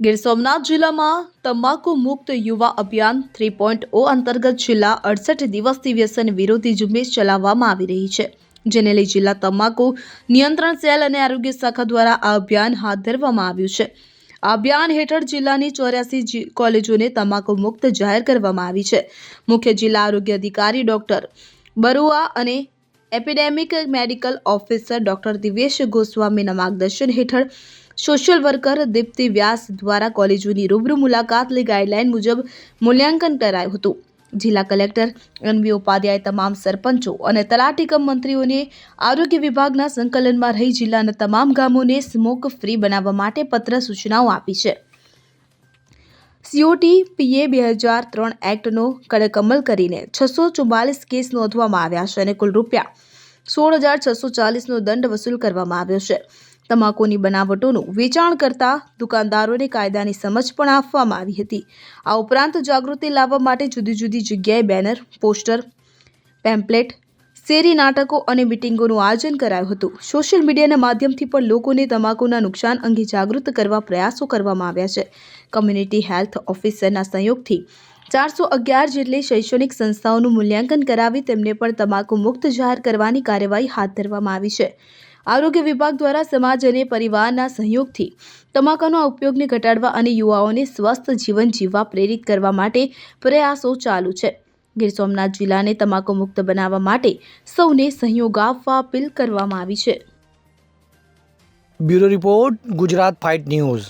ગીર સોમનાથ જિલ્લામાં તમાકુ મુક્ત યુવા અભિયાન થ્રી પોઈન્ટ ઓ અંતર્ગત છેલ્લા અડસઠ દિવસથી વ્યસન વિરોધી ઝુંબેશ ચલાવવામાં આવી રહી છે, જેને લઈ જિલ્લા તમાકુ નિયંત્રણ સેલ અને આરોગ્ય શાખા દ્વારા આ અભિયાન હાથ ધરવામાં આવ્યું છે. આ અભિયાન હેઠળ જિલ્લાની ચોર્યાસી કોલેજોને તમાકુ મુક્ત જાહેર કરવામાં આવી છે. મુખ્ય જિલ્લા આરોગ્ય અધિકારી ડોક્ટર બરુઆ અને epidemic medical officer doctor Divesh ગોસ્વામીના માર્ગદર્શન હેઠળ સોશિયલ વર્કર દીપ્તિ વ્યાસ દ્વારા કોલેજોની રૂબરૂ મુલાકાત લઈ ગાઈડલાઈન મુજબ મૂલ્યાંકન કરાયું હતું. જિલ્લા કલેક્ટર એનવી ઉપાધ્યાય તમામ સરપંચો અને તલાટી કમ મંત્રીઓને આરોગ્ય વિભાગના સંકલનમાં રહી જિલ્લાના તમામ ગામોને સ્મોક ફ્રી બનાવવા માટે પત્ર સૂચનાઓ આપી છે. સીઓટી પીએ બે હજાર ત્રણ એક્ટનો કડક અમલ કરીને છસો ચુમ્માલીસ કેસ નોંધવામાં આવ્યા છે અને કુલ રૂપિયા સોળ હજાર છસો ચાલીસનો દંડ વસૂલ કરવામાં આવ્યો છે. તમાકુની બનાવટોનું વેચાણ કરતા દુકાનદારોને કાયદાની સમજ પણ આપવામાં આવી હતી. આ ઉપરાંત જાગૃતિ લાવવા માટે જુદી જુદી જગ્યાએ બેનર, પોસ્ટર, પેમ્પલેટ, શેરી નાટકો અને મિટિંગોનું આયોજન કરાયું હતું. સોશિયલ મીડિયાના માધ્યમથી પણ લોકોને તમાકુના નુકસાન અંગે જાગૃત કરવા પ્રયાસો કરવામાં આવ્યા છે. કમ્યુનિટી હેલ્થ ઓફિસરના સહયોગથી ચારસો અગિયાર જેટલી શૈક્ષણિક સંસ્થાઓનું મૂલ્યાંકન કરાવી તેમને પણ તમાકુ મુક્ત જાહેર કરવાની કાર્યવાહી હાથ ધરવામાં આવી છે. આરોગ્ય વિભાગ દ્વારા સમાજ અને પરિવારના સહયોગથી તમાકુના ઉપયોગને ઘટાડવા અને યુવાઓને સ્વસ્થ જીવન જીવવા પ્રેરિત કરવા માટે પ્રયાસો ચાલુ છે. ગીર સોમનાથ જિલ્લાને તમાકુ મુક્ત બનાવવા માટે સૌને સહયોગ આપવા અપીલ કરવામાં આવી છે. Bureau report, Gujarat fight news.